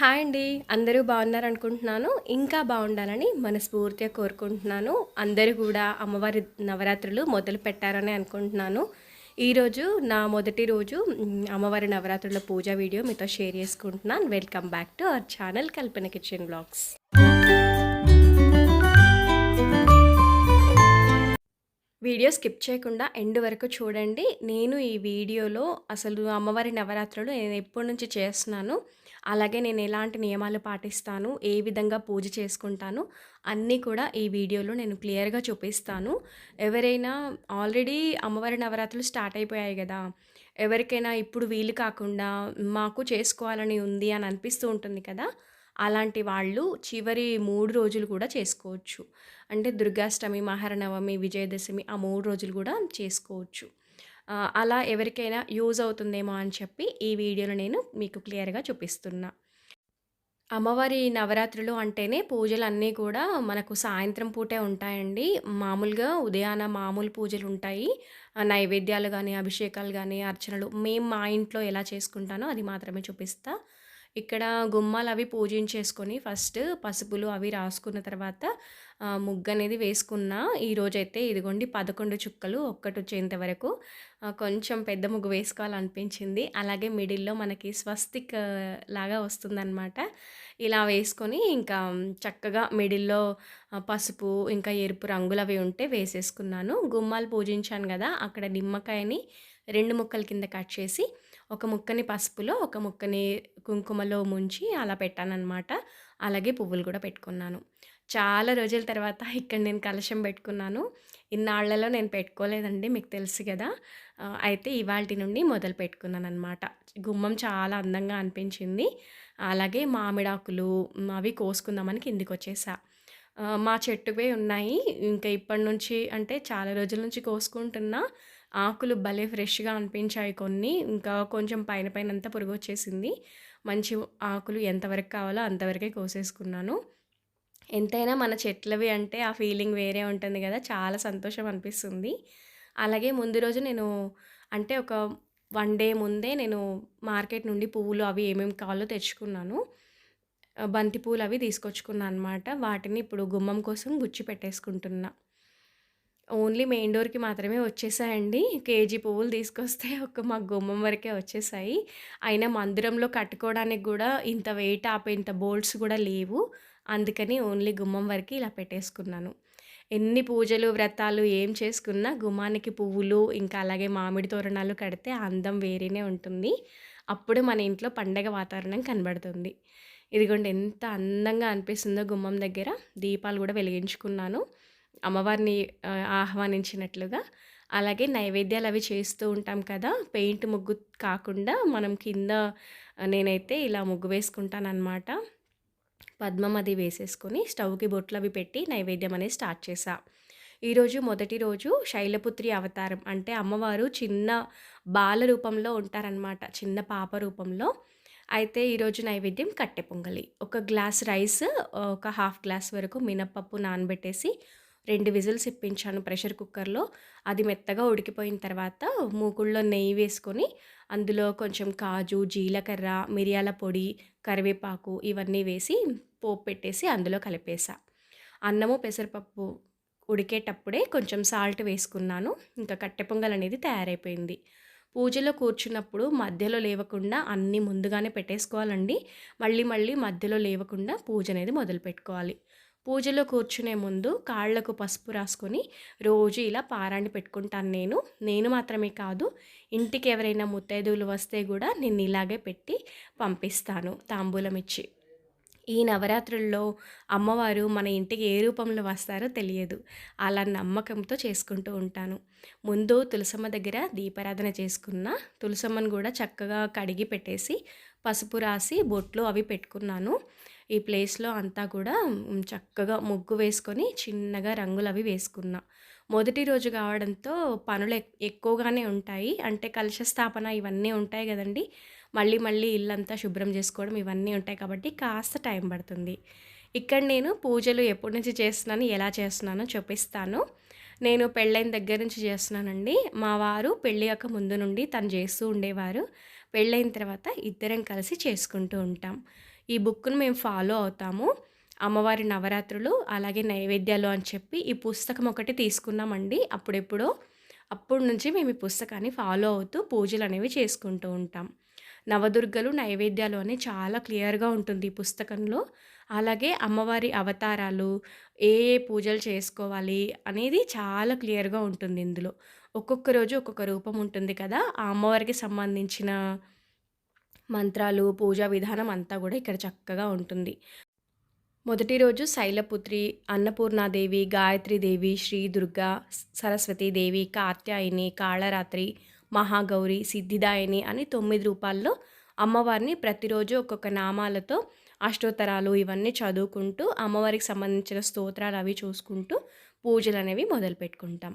Hi అండి. అందరూ బాగున్నారు అనుకుంటున్నాను ఇంకా బాగుండాలని మనస్ఫూర్తిగా కోరుకుంటున్నాను. అందరూ కూడా అమ్మవారి నవరాత్రులు మొదలు పెట్టారని అనుకుంటున్నాను. ఈరోజు నా మొదటి రోజు అమ్మవారి నవరాత్రుల పూజ వీడియో మీతో షేర్ చేసుకుంటున్నాను. Welcome back to our channel Kalpana kitchen blogs video skip చేయకుండా ఎండ్ వరకు చూడండి. నేను ఈ వీడియోలో అసలు అమ్మవారి నవరాత్రులు నేను ఎప్పటి నుంచి చేస్తున్నాను? అలాగే నేను ఎలాంటి నియమాలు పాటిస్తాను ఏ విధంగా పూజ చేసుకుంటాను అన్నీ కూడా ఈ వీడియోలో నేను క్లియర్గా చూపిస్తాను. ఎవరైనా ఆల్రెడీ అమ్మవారి నవరాత్రులు స్టార్ట్ అయిపోయాయి కదా ఎవరికైనా ఇప్పుడు వీలు కాకుండా మాకు చేసుకోవాలని ఉంది అని అనిపిస్తూ ఉంటుంది కదా అలాంటి వాళ్ళు చివరి మూడు రోజులు కూడా చేసుకోవచ్చు. అంటే దుర్గాష్టమి మహారనవమి విజయదశమి ఆ మూడు రోజులు కూడా చేసుకోవచ్చు. అలా ఎవరికైనా యూజ్ అవుతుందేమో అని చెప్పి ఈ వీడియోలో నేను మీకు క్లియర్గా చూపిస్తున్నా. అమ్మవారి నవరాత్రులు అంటేనే పూజలు అన్నీ కూడా మనకు సాయంత్రం పూటే ఉంటాయండి. మామూలుగా ఉదయాన మామూలు పూజలు ఉంటాయి. నైవేద్యాలు కానీ అభిషేకాలు కానీ అర్చనలు మేము మా ఇంట్లో ఎలా చేసుకుంటానో అది మాత్రమే చూపిస్తా. ఇక్కడ గుమ్మాలు అవి పూజించేసుకొని ఫస్ట్ పసుపులు అవి రాసుకున్న తర్వాత ముగ్గు అనేది వేసుకున్న. ఈరోజైతే ఇదిగోండి పదకొండు చుక్కలు ఒక్కటి వచ్చేంత వరకు. కొంచెం పెద్ద ముగ్గు వేసుకోవాలనిపించింది. అలాగే మిడిల్లో మనకి స్వస్తిక్ లాగా వస్తుందన్నమాట. ఇలా వేసుకొని ఇంకా చక్కగా మిడిల్లో పసుపు ఇంకా ఎరుపు రంగులు అవి ఉంటే వేసేసుకున్నాను. గుమ్మాలు పూజించాను కదా అక్కడ నిమ్మకాయని రెండు ముక్కల కింద కట్ చేసి ఒక ముక్కని పసుపులో ఒక ముక్కని కుంకుమలో ముంచి అలా పెట్టానన్నమాట. అలాగే పువ్వులు కూడా పెట్టుకున్నాను. చాలా రోజుల తర్వాత ఇక్కడ నేను కలశం పెట్టుకున్నాను. ఇన్నాళ్ళలో నేను పెట్టుకోలేదండి మీకు తెలుసు కదా. అయితే ఇవాళ నుండి మొదలు పెట్టుకున్నాను అనమాట గుమ్మం చాలా అందంగా అనిపించింది. అలాగే మామిడాకులు అవి కోసుకుందామని కిందికి వచ్చేసా. మా చెట్టువే ఉన్నాయి. ఇంకా ఇప్పటి నుంచి అంటే చాలా రోజుల నుంచి కోసుకుంటున్నా. ఆకులు భలే ఫ్రెష్గా అనిపించాయి కొన్ని. ఇంకా కొంచెం పైన పైన అంతా పురుగు వచ్చేసింది. మంచి ఆకులు ఎంతవరకు కావాలో అంతవరకే కోసేసుకున్నాను. ఎంతైనా మన చెట్లవి అంటే ఆ ఫీలింగ్ వేరే ఉంటుంది కదా చాలా సంతోషం అనిపిస్తుంది. అలాగే ముందు రోజు నేను అంటే ఒక వన్ డే ముందే నేను మార్కెట్ నుండి పువ్వులు అవి ఏమేమి కావాలో తెచ్చుకున్నాను. బంతి పువ్వులు అవి తీసుకొచ్చుకున్నాను అనమాట వాటిని ఇప్పుడు గుమ్మం కోసం గుచ్చి పెట్టేసుకుంటున్నా. ఓన్లీ మెయిన్ డోర్కి మాత్రమే వచ్చేసాయండి. కేజీ పువ్వులు తీసుకొస్తే ఒక మా గుమ్మం వరకే వచ్చేసాయి. అయినా మందిరంలో కట్టుకోవడానికి కూడా ఇంత వెయిట్ ఆపే ఇంత బోల్ట్స్ కూడా లేవు. అందుకని ఓన్లీ గుమ్మం వరకు ఇలా పెట్టేసుకున్నాను. ఎన్ని పూజలు వ్రతాలు ఏం చేసుకున్నా గుమ్మానికి పువ్వులు ఇంకా అలాగే మామిడి తోరణాలు కడితే అందం వేరేనే ఉంటుంది. అప్పుడు మన ఇంట్లో పండగ వాతావరణం కనబడుతుంది. ఇదిగోండి ఎంత అందంగా అనిపిస్తుందో గుమ్మం దగ్గర. దీపాలు కూడా వెలిగించుకున్నాను. అమ్మవారిని ఆహ్వానించినట్లుగా. అలాగే నైవేద్యాలు అవి చేస్తూ ఉంటాం కదా. పెయింట్ ముగ్గు కాకుండా మనం కింద నేనైతే ఇలా ముగ్గు వేసుకుంటానన్నమాట. పద్మం అది వేసేసుకొని స్టవ్కి బొట్లు అవి పెట్టి నైవేద్యం అనేది స్టార్ట్ చేశా. ఈరోజు మొదటి రోజు శైలపుత్రి అవతారం అంటే అమ్మవారు చిన్న బాల రూపంలో ఉంటారనమాట చిన్న పాప రూపంలో. అయితే ఈరోజు నైవేద్యం కట్టె పొంగలి. ఒక గ్లాస్ రైస్ ఒక హాఫ్ గ్లాస్ వరకు మినప్పప్పు నానబెట్టేసి రెండు విజిల్స్ ఇప్పించాను ప్రెషర్ కుక్కర్లో. అది మెత్తగా ఉడికిపోయిన తర్వాత మూకుళ్ళలో నెయ్యి వేసుకొని అందులో కొంచెం కాజు జీలకర్ర మిరియాల పొడి కరివేపాకు ఇవన్నీ వేసి పోపు పెట్టేసి అందులో కలిపేసా. అన్నము పెసరపప్పు ఉడికేటప్పుడే కొంచెం సాల్ట్ వేసుకున్నాను. ఇంకా కట్టె పొంగల్ అనేది తయారైపోయింది. పూజలో కూర్చున్నప్పుడు మధ్యలో లేవకుండా అన్నీ ముందుగానే పెట్టేసుకోవాలండి. మళ్ళీ మళ్ళీ మధ్యలో లేవకుండా పూజ అనేది మొదలు పెట్టుకోవాలి పూజలో కూర్చునే ముందు కాళ్ళకు పసుపు రాసుకొని రోజు ఇలా పారాన్ని పెట్టుకుంటాను నేను. నేను మాత్రమే కాదు ఇంటికి ఎవరైనా ముత్తైదువులు వస్తే కూడా నేను ఇలాగే పెట్టి పంపిస్తాను తాంబూలం ఇచ్చి ఈ నవరాత్రుల్లో అమ్మవారు మన ఇంటికి ఏ రూపంలో వస్తారో తెలియదు. అలా నమ్మకంతో చేసుకుంటూ ఉంటాను. ముందు తులసమ్మ దగ్గర దీపారాధన చేసుకున్న తులసమ్మను కూడా చక్కగా కడిగి పెట్టేసి పసుపు రాసి బొట్లు అవి పెట్టుకున్నాను. ఈ ప్లేస్లో అంతా కూడా చక్కగా ముగ్గు వేసుకొని చిన్నగా రంగులు అవి వేసుకున్నా. మొదటి రోజు కావడంతో పనులు ఎక్కువగానే ఉంటాయి. అంటే కలుష స్థాపన ఇవన్నీ ఉంటాయి కదండి. మళ్ళీ మళ్ళీ ఇల్లంతా శుభ్రం చేసుకోవడం ఇవన్నీ ఉంటాయి కాబట్టి కాస్త టైం పడుతుంది. ఇక్కడ నేను పూజలు ఎప్పటి నుంచి చేస్తున్నాను ఎలా చేస్తున్నానో చూపిస్తాను నేను పెళ్ళైన దగ్గర నుంచి చేస్తున్నానండి. మా వారు పెళ్ళి యొక్క ముందు నుండి తను చేస్తూ ఉండేవారు. పెళ్ళైన తర్వాత ఇద్దరం కలిసి చేసుకుంటూ ఉంటాం. ఈ బుక్ను మేము ఫాలో అవుతాము. అమ్మవారి నవరాత్రులు, అలాగే నైవేద్యాలు అని చెప్పి ఈ పుస్తకం ఒకటి తీసుకున్నామండి అప్పుడెప్పుడో. అప్పటి నుంచి మేము ఈ పుస్తకాన్ని ఫాలో అవుతూ పూజలు అనేవి చేసుకుంటూ ఉంటాం. నవదుర్గలు, నైవేద్యాలు అని చాలా క్లియర్‌గా ఉంటుంది ఈ పుస్తకంలో. అలాగే అమ్మవారి అవతారాలు, ఏ ఏ పూజలు చేసుకోవాలి అనేది చాలా క్లియర్‌గా ఉంటుంది ఇందులో. ఒక్కొక్క రోజు ఒక్కొక్క రూపం ఉంటుంది కదా! ఆ అమ్మవారికి సంబంధించిన మంత్రాలు, పూజా విధానం అంతా కూడా ఇక్కడ చక్కగా ఉంటుంది. మొదటి రోజు శైలపుత్రి, అన్నపూర్ణాదేవి, గాయత్రీదేవి, శ్రీ దుర్గా, సరస్వతీదేవి, కాత్యాయని, కాళరాత్రి, మహాగౌరి, సిద్ధిదాయిని అని తొమ్మిది రూపాల్లో అమ్మవారిని ప్రతిరోజు ఒక్కొక్క నామాలతో అష్టోత్తరాలు ఇవన్నీ చదువుకుంటూ అమ్మవారికి సంబంధించిన స్తోత్రాలు అవి చూసుకుంటూ పూజలు అనేవి మొదలు పెట్టుకుంటాం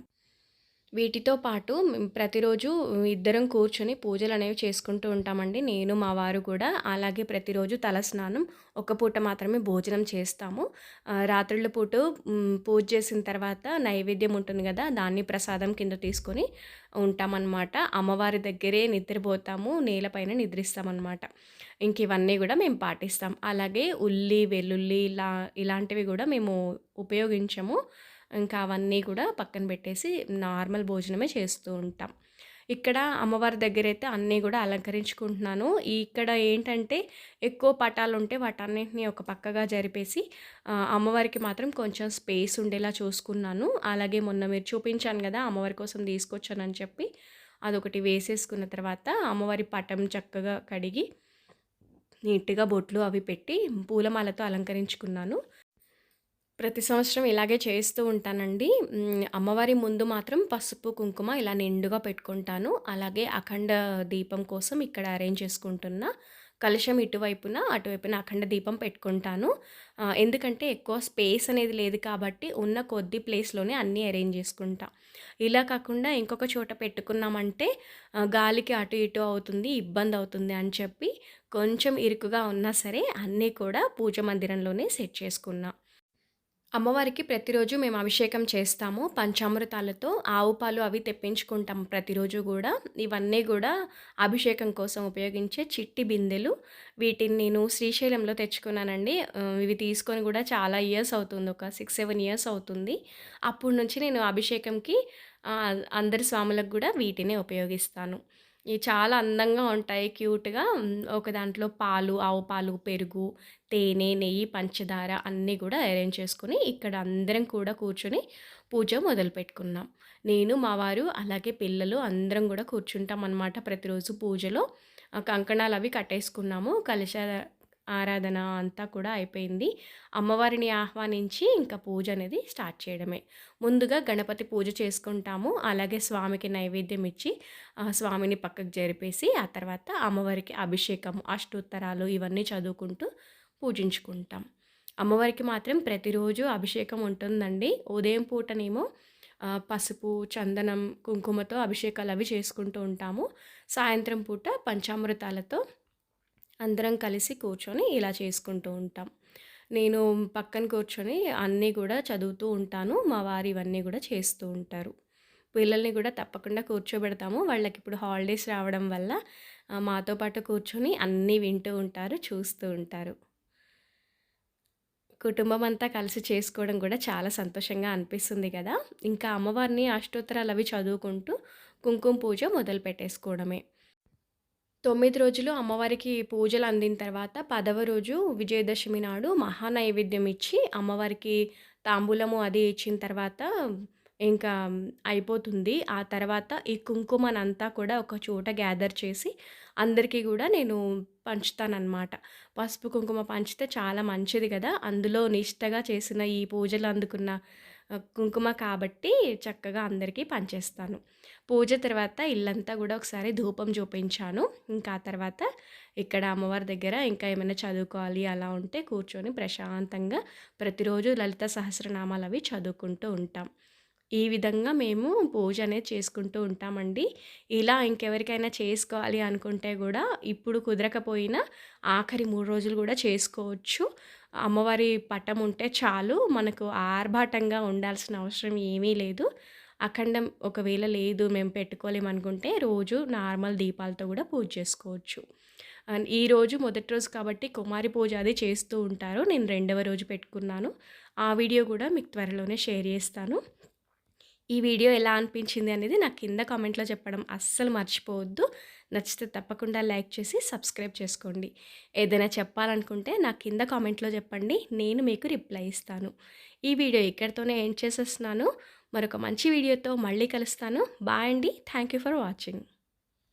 వీటితో పాటు ప్రతిరోజు ఇద్దరం కూర్చొని పూజలనేవి చేసుకుంటూ ఉంటామండి. నేను, మా వారు కూడా. అలాగే ప్రతిరోజు తలస్నానం, ఒక పూట మాత్రమే భోజనం చేస్తాము. రాత్రుల పూట పూజ చేసిన తర్వాత నైవేద్యం ఉంటుంది కదా దాన్ని ప్రసాదం కింద తీసుకొని ఉంటామన్నమాట అమ్మవారి దగ్గరే నిద్రపోతాము. నేలపైన నిద్రిస్తామన్నమాట ఇంక ఇవన్నీ కూడా మేము పాటిస్తాం. అలాగే ఉల్లి, వెల్లుల్లి ఇలా ఇలాంటివి కూడా మేము ఉపయోగించము. ఇంకా అవన్నీ కూడా పక్కన పెట్టేసి నార్మల్ భోజనమే చేస్తూ ఉంటాం. ఇక్కడ అమ్మవారి దగ్గర అయితే అన్నీ కూడా అలంకరించుకుంటున్నాను. ఇక్కడ ఏంటంటే ఎక్కువ పటాలుంటే వాటన్నింటినీ ఒక పక్కగా జరిపేసి అమ్మవారికి మాత్రం కొంచెం స్పేస్ ఉండేలా చూసుకున్నాను. అలాగే మొన్న మీరు చూపించాను కదా! అమ్మవారి కోసం తీసుకొచ్చానని చెప్పి అదొకటి వేసేసుకున్న తర్వాత అమ్మవారి పటం చక్కగా కడిగి నీట్‌గా బొట్లు అవి పెట్టి పూలమాలతో అలంకరించుకున్నాను. ప్రతి సంవత్సరం ఇలాగే చేస్తూ ఉంటానండి. అమ్మవారి ముందు మాత్రం పసుపు, కుంకుమ ఇలా నిండుగా పెట్టుకుంటాను. అలాగే అఖండ దీపం కోసం ఇక్కడ అరేంజ్ చేసుకుంటున్నా. కలశం ఇటువైపున, అటువైపున అఖండ దీపం పెట్టుకుంటాను. ఎందుకంటే ఎక్కువ స్పేస్ అనేది లేదు కాబట్టి ఉన్న కొద్ది ప్లేస్‌లోనే అన్నీ అరేంజ్ చేసుకుంటా. ఇలా కాకుండా ఇంకొక చోట పెట్టుకున్నామంటే గాలికి అటు ఇటు అవుతుంది, ఇబ్బంది అవుతుంది అని చెప్పి కొంచెం ఇరుకుగా ఉన్నా సరే అన్నీ కూడా పూజ మందిరంలోనే సెట్ చేసుకున్నా. అమ్మవారికి ప్రతిరోజు మేము అభిషేకం చేస్తాము. పంచామృతాలతో ఆవు పాలు అవి తెప్పించుకుంటాం ప్రతిరోజు కూడా. ఇవన్నీ కూడా అభిషేకం కోసం ఉపయోగించే చిట్టి బిందెలు. వీటిని నేను శ్రీశైలంలో తెచ్చుకున్నానండి. ఇవి తీసుకొని కూడా చాలా ఇయర్స్ అవుతుంది. ఒక సిక్స్ సెవెన్ ఇయర్స్ అవుతుంది. అప్పటి నుంచి నేను అభిషేకంకి అందరి స్వాములకు కూడా వీటినే ఉపయోగిస్తాను. ఇవి చాలా అందంగా ఉంటాయి క్యూట్‌గా. ఒక దాంట్లో పాలు, ఆవు పాలు, పెరుగు, తేనె, నెయ్యి, పంచదార అన్నీ కూడా అరేంజ్ చేసుకొని, ఇక్కడ అందరం కూడా కూర్చొని పూజ మొదలుపెట్టుకున్నాం. నేను, మా వారు, అలాగే పిల్లలు అందరం కూడా కూర్చుంటాం అనమాట ప్రతిరోజు పూజలో. కంకణాలు అవి కట్టేసుకున్నాము. కలశ ఆరాధన అంతా కూడా అయిపోయింది. అమ్మవారిని ఆహ్వానించి ఇంకా పూజ అనేది స్టార్ట్ చేయడమే. ముందుగా గణపతి పూజ చేసుకుంటాము. అలాగే స్వామికి నైవేద్యం ఇచ్చి స్వామిని పక్కకు జరిపేసి ఆ తర్వాత అమ్మవారికి అభిషేకం, అష్టోత్తరాలు ఇవన్నీ చదువుకుంటూ పూజించుకుంటాం. అమ్మవారికి మాత్రం ప్రతిరోజు అభిషేకం ఉంటుందండి. ఉదయం పూటనేమో పసుపు, చందనం, కుంకుమతో అభిషేకాలు అవి చేసుకుంటూ ఉంటాము. సాయంత్రం పూట పంచామృతాలతో అందరం కలిసి కూర్చొని ఇలా చేసుకుంటూ ఉంటాం. నేను పక్కన కూర్చొని అన్నీ కూడా చదువుతూ ఉంటాను. మా వారు ఇవన్నీ కూడా చేస్తూ ఉంటారు. పిల్లల్ని కూడా తప్పకుండా కూర్చోబెడతాము. వాళ్ళకి ఇప్పుడు హాలిడేస్ రావడం వల్ల మాతో పాటు కూర్చొని అన్నీ వింటూ ఉంటారు, చూస్తూ ఉంటారు. కుటుంబం అంతా కలిసి చేసుకోవడం కూడా చాలా సంతోషంగా అనిపిస్తుంది కదా! ఇంకా అమ్మవారిని అష్టోత్తరాలు అవి చదువుకుంటూ కుంకుమ పూజ మొదలు పెట్టేసుకోవడమే. తొమ్మిది రోజులు అమ్మవారికి పూజలు అందిన తర్వాత పదవ రోజు విజయదశమి నాడు మహానైవేద్యం ఇచ్చి అమ్మవారికి తాంబూలము అది ఇచ్చిన తర్వాత ఇంకా అయిపోతుంది. ఆ తర్వాత ఈ కుంకుమనంతా కూడా ఒక చోట గ్యాదర్ చేసి అందరికీ కూడా నేను పంచుతానన్నమాట. పసుపు కుంకుమ పంచితే చాలా మంచిది కదా. అందులో నిష్టగా చేసిన ఈ పూజలు అందుకున్న కుంకుమ కాబట్టి చక్కగా అందరికీ పంచేస్తాను. పూజ తర్వాత ఇల్లంతా కూడా ఒకసారి ధూపం చూపించాను. ఇంకా ఆ తర్వాత ఇక్కడ అమ్మవారి దగ్గర ఇంకా ఏమైనా చదువుకోవాలి అలా ఉంటే కూర్చొని ప్రశాంతంగా ప్రతిరోజు లలిత సహస్రనామాలు అవి చదువుకుంటూ ఉంటాం. ఈ విధంగా మేము పూజ అనేది చేసుకుంటూ ఉంటామండి. ఇలా ఇంకెవరికైనా చేసుకోవాలి అనుకుంటే కూడా ఇప్పుడు కుదరకపోయినా ఆఖరి మూడు రోజులు కూడా చేసుకోవచ్చు. అమ్మవారి పటం ఉంటే చాలు మనకు ఆర్భాటంగా ఉండాల్సిన అవసరం ఏమీ లేదు. అఖండం ఒకవేళ లేదు మేము పెట్టుకోలేము అనుకుంటే రోజు నార్మల్ దీపాలతో కూడా పూజ చేసుకోవచ్చు. అండ్ ఈరోజు మొదటి రోజు కాబట్టి కుమారి పూజ అది చేస్తూ ఉంటారు. నేను రెండవ రోజు పెట్టుకున్నాను. ఆ వీడియో కూడా మీకు త్వరలోనే షేర్ చేస్తాను. ఈ వీడియో ఎలా అనిపించింది అనేది నాకు కింద కామెంట్లో చెప్పడం అస్సలు మర్చిపోవద్దు. నచ్చితే తప్పకుండా లైక్ చేసి సబ్స్క్రైబ్ చేసుకోండి. ఏదైనా చెప్పాలనుకుంటే నా కింద కామెంట్లో చెప్పండి. నేను మీకు రిప్లై ఇస్తాను. ఈ వీడియో ఇక్కడితోనే ఎండ్ చేసేస్తున్నాను. మరొక మంచి వీడియోతో మళ్ళీ కలుస్తాను. బాయ్ అండి. Thank you for watching